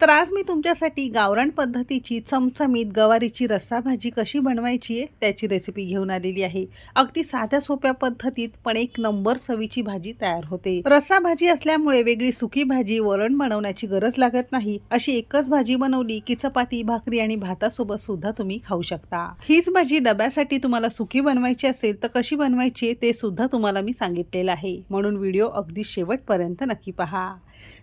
तर आज मी तुमच्यासाठी गावरण पद्धतीची चमचमीत गवारीची रस्सा भाजी कशी बनवायची आहे त्याची रेसिपी घेऊन आलेली आहे. अगदी साध्या सोप्या पद्धतीत पण एक नंबर चवीची भाजी तयार होते. रस्सा भाजी असल्यामुळे वेगळी सुकी भाजी वरण बनवण्याची गरज लागत नाही. अशी एकच भाजी बनवली की चपाती भाकरी आणि भातासोबत सुद्धा तुम्ही खाऊ शकता. हीच भाजी डब्यासाठी तुम्हाला सुकी बनवायची असेल तर कशी बनवायची ते सुद्धा तुम्हाला मी सांगितलेलं आहे. म्हणून व्हिडिओ अगदी शेवटपर्यंत नक्की पहा.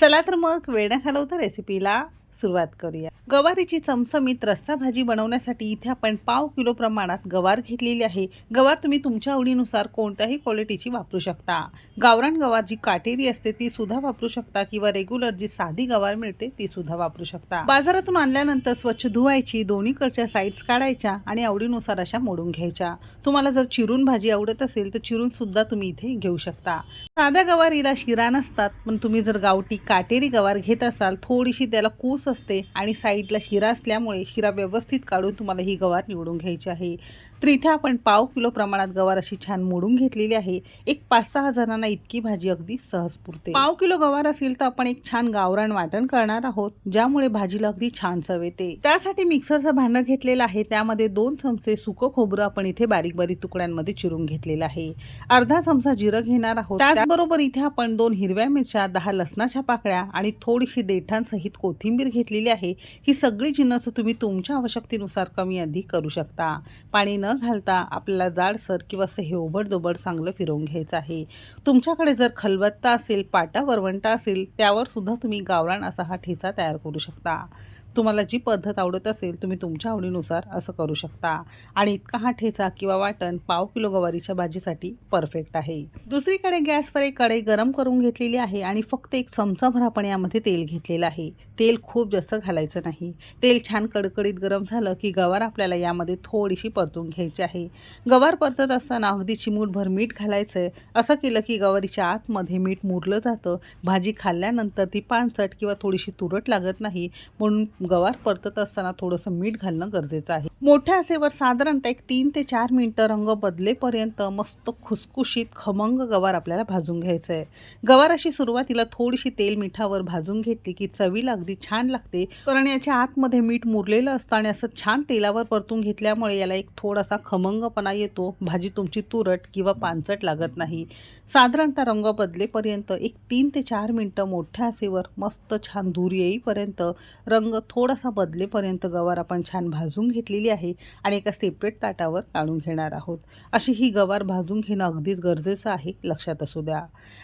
चला तर मग वेळ घालवता रेसिपीला सुरुवात करूया. गवारीची चमचमीत रस्सा भाजी बनवण्यासाठी इथे आपण पाव किलो प्रमाणात गवार घेतलेली आहे. गवार तुम्ही तुमच्या आवडीनुसार कोणत्याही क्वालिटीची वापरू शकता. गावरान गवार जी काटेरी असते ती सुद्धा वापरू शकता किंवा रेग्युलर जी साधी गवार मिळते ती सुद्धा वापरू शकता. बाजारातून आणल्यानंतर स्वच्छ धुवायची दोन्हीकडच्या साईड्स काढायच्या आणि आवडीनुसार अशा मोडून घ्यायच्या. तुम्हाला जर चिरून भाजी आवडत असेल तर चिरून सुद्धा तुम्ही इथे घेऊ शकता. साध्या गवारीला शिरा नसतात पण तुम्ही जर गावठी काटेरी गवार घेत असाल थोडीशी त्याला कूस असते आणि साईडला शिरा असल्यामुळे शिरा व्यवस्थित काढून तुम्हाला ही गवार निवडून घ्यायची आहे. तर इथे आपण पाव किलो प्रमाणात गवार अशी छान मोडून घेतलेली आहे. एक पाच सहा जणांना इतकी भाजी अगदी सहज पुरते. पाव किलो गवार असेल तर आपण एक छान गावरान वाटण करणार आहोत ज्यामुळे भाजीला अगदी छान चव येते. त्यासाठी मिक्सरचं भांडं घेतलेलं आहे. त्यामध्ये दोन चमचे सुकं खोबरं आपण इथे बारीक बारीक तुकड्यांमध्ये चिरून घेतलेलं आहे. अर्धा चमचा जिरं घेणार आहोत. त्याचबरोबर इथे आपण दोन हिरव्या मिरच्या दहा लसणाच्या पाकळ्या आणि थोडीशी देठांसहित कोथिंबीर घेतलेली आहे. ही सगळी जिन्नस तुम्ही तुमच्या आवश्यकतेनुसार कमी अधिक करू शकता. पाणी न घालता आपल्याला जाडसर किंवा असं हे ओबडदोबड चांगलं फिरवून घ्यायचं आहे. तुमच्याकडे जर खलबत्ता असेल पाटा वरवंटा असेल त्यावर सुद्धा तुम्ही गावरान असा हा ठेचा तयार करू शकता. तुम्हाला जी पद्धत आवडत असेल तुम्ही तुमच्या आवडीनुसार असं करू शकता. आणि इतका हा ठेचा किंवा वाटण पाव किलो गवारीच्या भाजीसाठी परफेक्ट आहे. दुसरीकडे गॅसवर एक कढई गरम करून घेतलेली आहे आणि फक्त एक चमचाभर आपण यामध्ये तेल घेतलेलं आहे. तेल खूप जास्त घालायचं नाही. तेल छान कडकडीत गरम झालं की गवार आपल्याला यामध्ये थोडीशी परतून घ्यायची आहे. गवार परतत असताना अगदी चिमूटभर मीठ घालायचं. आहे असं केलं की गवारीच्या आतमध्ये मीठ मुरलं जातं. भाजी खाल्ल्यानंतर ती पानसट किंवा थोडीशी तुरट लागत नाही. म्हणून गवार परतत असताना थोडंसं मीठ घालणं गरजेचं आहे. मोठ्या आसेवर साधारणतः एक तीन ते चार मिनटं रंग बदलेपर्यंत मस्त खुसखुशीत खमंग गवार आपल्याला भाजून घ्यायचं आहे गवार अशी सुरुवातीला थोडीशी तेल मिठावर भाजून घेतली की चवीला अगदी छान लागते. कारण याच्या आतमध्ये मीठ मुरलेलं असतं आणि असं छान तेलावर परतून घेतल्यामुळे याला एक थोडासा खमंगपणा येतो. भाजी तुमची तुरट किंवा पानचट लागत नाही. साधारणतः रंग बदलेपर्यंत एक तीन ते चार मिनटं मोठ्या आसेवर मस्त छान धूर येईपर्यंत रंग थोडासा बदलेपर्यंत गवार आपण छान भाजून घेतलेली आहे आणि एका सेपरेट ताटावर काढून घेणार आहोत. अशी ही गवार भाजून घेणं अगदीच गरजेचं आहे लक्षात असू द्या.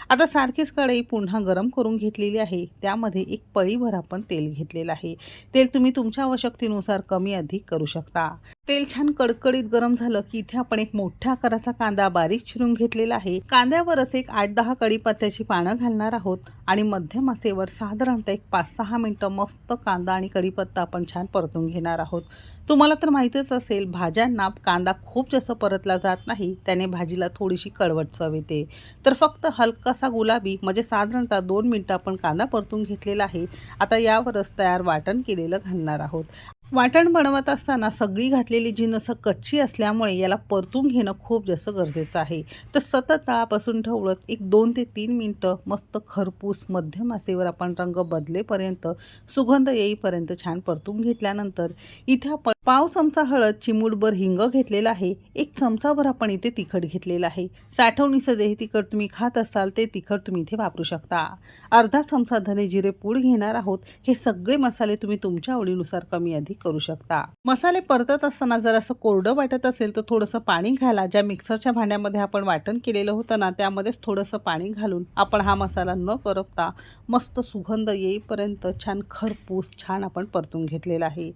आता सारखीच कढई पुन्हा गरम करून घेतलेली आहे. त्यामध्ये एक पळीभर आपण तेल घेतलेलं आहे. तेल तुम्ही तुमच्या आवश्यकतेनुसार कमी अधिक करू शकता. तेल छान कडकडीत गरम झालं की इथे आपण एक मोठ्या आकाराचा कांदा बारीक चिरून घेतलेला आहे. कांद्यावरच एक आठ दहा कढीपत्त्याची पानं घालणार आहोत आणि मध्यम आसेवर साधारणतः एक पाच सहा मिनटं मस्त कांदा आणि कढीपत्ता आपण छान परतून घेणार आहोत. तुम्हाला तर माहीतच असेल भाज्यांना कांदा खूप जास्त परतला जात नाही त्याने भाजीला थोडीशी कडवट चव येते. तर फक्त हलकासा गुलाबी म्हणजे साधारणतः दोन मिनटं आपण कांदा परतून घेतलेला आहे. आता यावरच तयार वाटण केलेलं घालणार आहोत. वाटण बनवत असताना सगळी घातलेली जिनस कच्ची असल्यामुळे याला परतून घेणं खूप जास्त गरजेचं आहे. तर सतत तळापासून ठेवलं एक दोन ते तीन मिनटं मस्त खरपूस मध्यम आसेवर आपण रंग बदलेपर्यंत सुगंध येईपर्यंत छान परतून घेतल्यानंतर इथे आपण पाव चमचा हळद चिमूटभर हिंग घेतलेला आहे. एक चमचाभर आपण इथे तिखट घेतलेलं आहे. साठवणीचं जे तिखट तुम्ही खात असाल ते तिखट तुम्ही इथे वापरू शकता. अर्धा चमचा धने जिरे पूड घेणार आहोत. हे सगळे मसाले तुम्ही तुमच्या आवडीनुसार कमी अधिक करू शकता. मसाले परतत असताना जर असं कोरडं वाटत असेल तर थोडंसं पाणी घाला. ज्या मिक्सरच्या भांड्यामध्ये आपण वाटण केलेलं होतं ना त्यामध्येच थोडंसं पाणी घालून आपण हा मसाला न करपता मस्त सुगंध येईपर्यंत छान खरपूस छान आपण परतून घेतलेला आहे.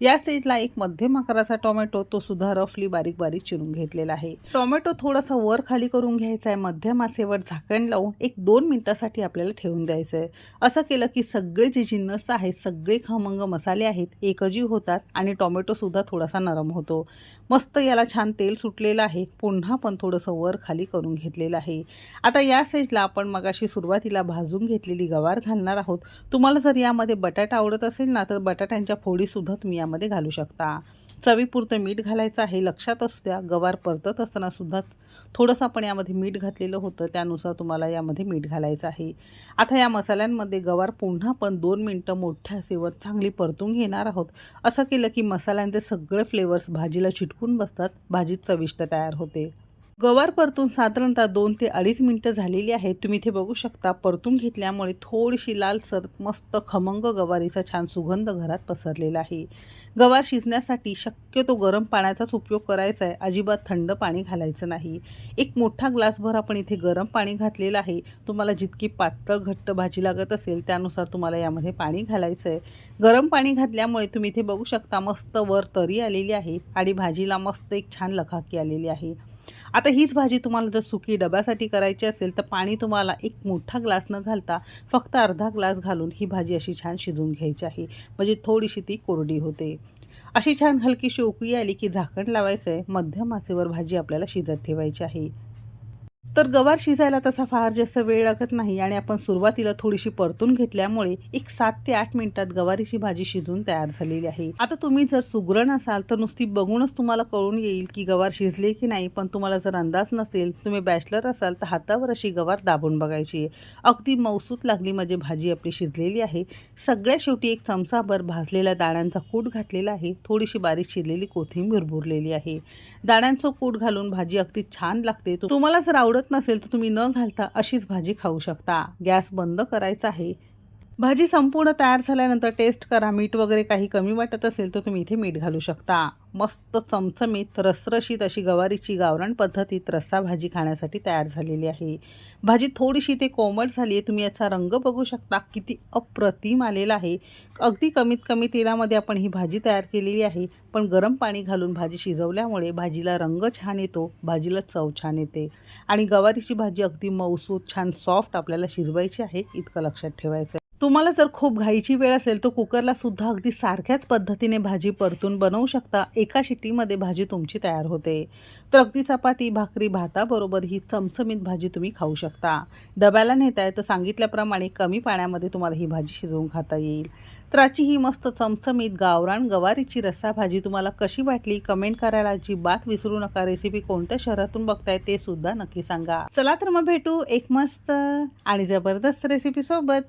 या साईडला एक मध्यम आकाराचा टोमॅटो तो सुद्धा रफली बारीक बारीक चिरून घेतलेला आहे. टोमॅटो थोडासा वर खाली करून घ्यायचा आहे मध्यम आसेवर झाकण लावून एक दोन मिनिटासाठी आपल्याला ठेवून द्यायचं आहे. असं केलं की सगळे जे जिन्नस आहेत सगळे खमंग मसाले आहेत एकजीव होतात आणि टोमॅटो सुद्धा थोडासा नरम होतो. मस्त याला छान तेल सुटलेलं आहे पुन्हा पण थोडंसं वर खाली करून घेतलेलं आहे. आता या साईजला आपण मगाशी सुरुवातीला भाजून घेतलेली गवार घालणार आहोत. तुम्हाला जर यामध्ये बटाटा आवडत असेल ना तर बटाट्यांच्या फोडीसुद्धा तुम्ही यामध्ये घालू शकता. चवीपुरतं मीठ घालायचं आहे लक्षात असू द्या गवार परतत असतानासुद्धा थोडंसं आपण यामध्ये मीठ घातलेलं होतं त्यानुसार तुम्हाला यामध्ये मीठ घालायचं आहे. आता या मसाल्यांमध्ये गवार पुन्हा पण दोन मिनटं मोठ्या सेवर चांगली परतून घेणार आहोत. असं केलं की मसाल्यांचे सगळे फ्लेवर्स भाजीला चिटकून बसतात भाजी चविष्ट तयार होते. गवार परतून साधारणतः दोन ते अडीच मिनटं झालेली आहेत. तुम्ही इथे बघू शकता परतून घेतल्यामुळे थोडीशी लालसर मस्त खमंग गवारीचा छान सुगंध घरात पसरलेला आहे. गवार शिजण्यासाठी शक्यतो गरम पाण्याचाच उपयोग करायचा आहे. अजिबात थंड पाणी घालायचं नाही. एक मोठा ग्लासभर आपण इथे गरम पाणी घातलेलं आहे. तुम्हाला जितकी पातळ घट्ट भाजी लागत असेल त्यानुसार तुम्हाला यामध्ये पाणी घालायचं आहे गरम पाणी घातल्यामुळे तुम्ही इथे बघू शकता मस्त वर तरी आलेली आहे आणि भाजीला मस्त एक छान लखाकी आलेली आहे. आता हीच भाजी तुम्हाला जर सुकी डब्यासाठी करायची असेल तर पाणी तुम्हाला एक मोठा ग्लास न घालता फक्त अर्धा ग्लास घालून ही भाजी अशी छान शिजवून घ्यायची आहे. म्हणजे थोडीशी ती कोरडी होते. अशी छान हलकीशी उकळी आली की झाकण लावायचं आहे मध्यम आसेवर भाजी आपल्याला शिजत ठेवायची आहे. तर गवार शिजायला तसा फार जास्त वेळ लागत नाही आणि आपण सुरुवातीला थोडीशी परतून घेतल्यामुळे एक सात ते आठ मिनिटात गवारीची भाजी शिजून तयार झालेली आहे. आता तुम्ही जर सुगरण असाल तर नुसती बघूनच तुम्हाला कळून येईल की गवार शिजले की नाही पण तुम्हाला जर अंदाज नसेल तुम्ही बॅचलर असाल तर हातावर अशी गवार दाबून बघायची आहे. अगदी मौसूत लागली म्हणजे भाजी आपली शिजलेली आहे. सगळ्या शेवटी एक चमचाभर भाजलेल्या दाण्यांचा कूट घातलेला आहे. थोडीशी बारीक शिरलेली कोथिंबीर भुरलेली आहे. दाण्यांचं कूट घालून भाजी अगदी छान लागते. तुम्हाला जर आवडत नसेल तर तुम्ही न घालता अशीच भाजी खाऊ शकता. गॅस बंद करायचा आहे. भाजी संपूर्ण तयार झाल्यानंतर टेस्ट करा. मीठ वगैरे काही कमी वाटत असेल तर तुम्ही इथे मीठ घालू शकता. मस्त चमचमीत रसरशीत अशी गवारीची गावरण पद्धतीत रस्सा भाजी खाण्यासाठी तयार झालेली आहे. भाजी थोडीशी ते कोमट झाली आहे. तुम्ही याचा रंग बघू शकता. किती अप्रतिम आलेला आहे. अगदी कमीत कमी तेलामध्ये आपण ही भाजी तयार केलेली आहे. पण गरम पाणी घालून भाजी शिजवल्यामुळे भाजीला रंग छान येतो. भाजीला चव छान येते. आणि गवारीची भाजी अगदी मऊसूत छान सॉफ्ट आपल्याला शिजवायची आहे. इतकं लक्षात ठेवायचं तुम्हाला जर खूप घाईची वेळ असेल तर कुकरला सुद्धा अगदी सारख्याच पद्धतीने भाजी परतून बनवू शकता. एका शिटीमध्ये भाजी तुमची तयार होते. तर अगदी चपाती भाकरी भाताबरोबर ही चमचमीत भाजी तुम्ही खाऊ शकता. डब्याला नेताय तर सांगितल्याप्रमाणे कमी पाण्यामध्ये तुम्हाला ही भाजी शिजवून खाता येईल. तर आजची ही मस्त चमचमीत गावरान गवारीची रस्सा भाजी तुम्हाला कशी वाटली? कमेंट करायला अजिबात विसरू नका. रेसिपी कोणत्या शहरातून बघताय ते सुद्धा नक्की सांगा. चला तर मग भेटू एक मस्त आणि जबरदस्त रेसिपीसोबत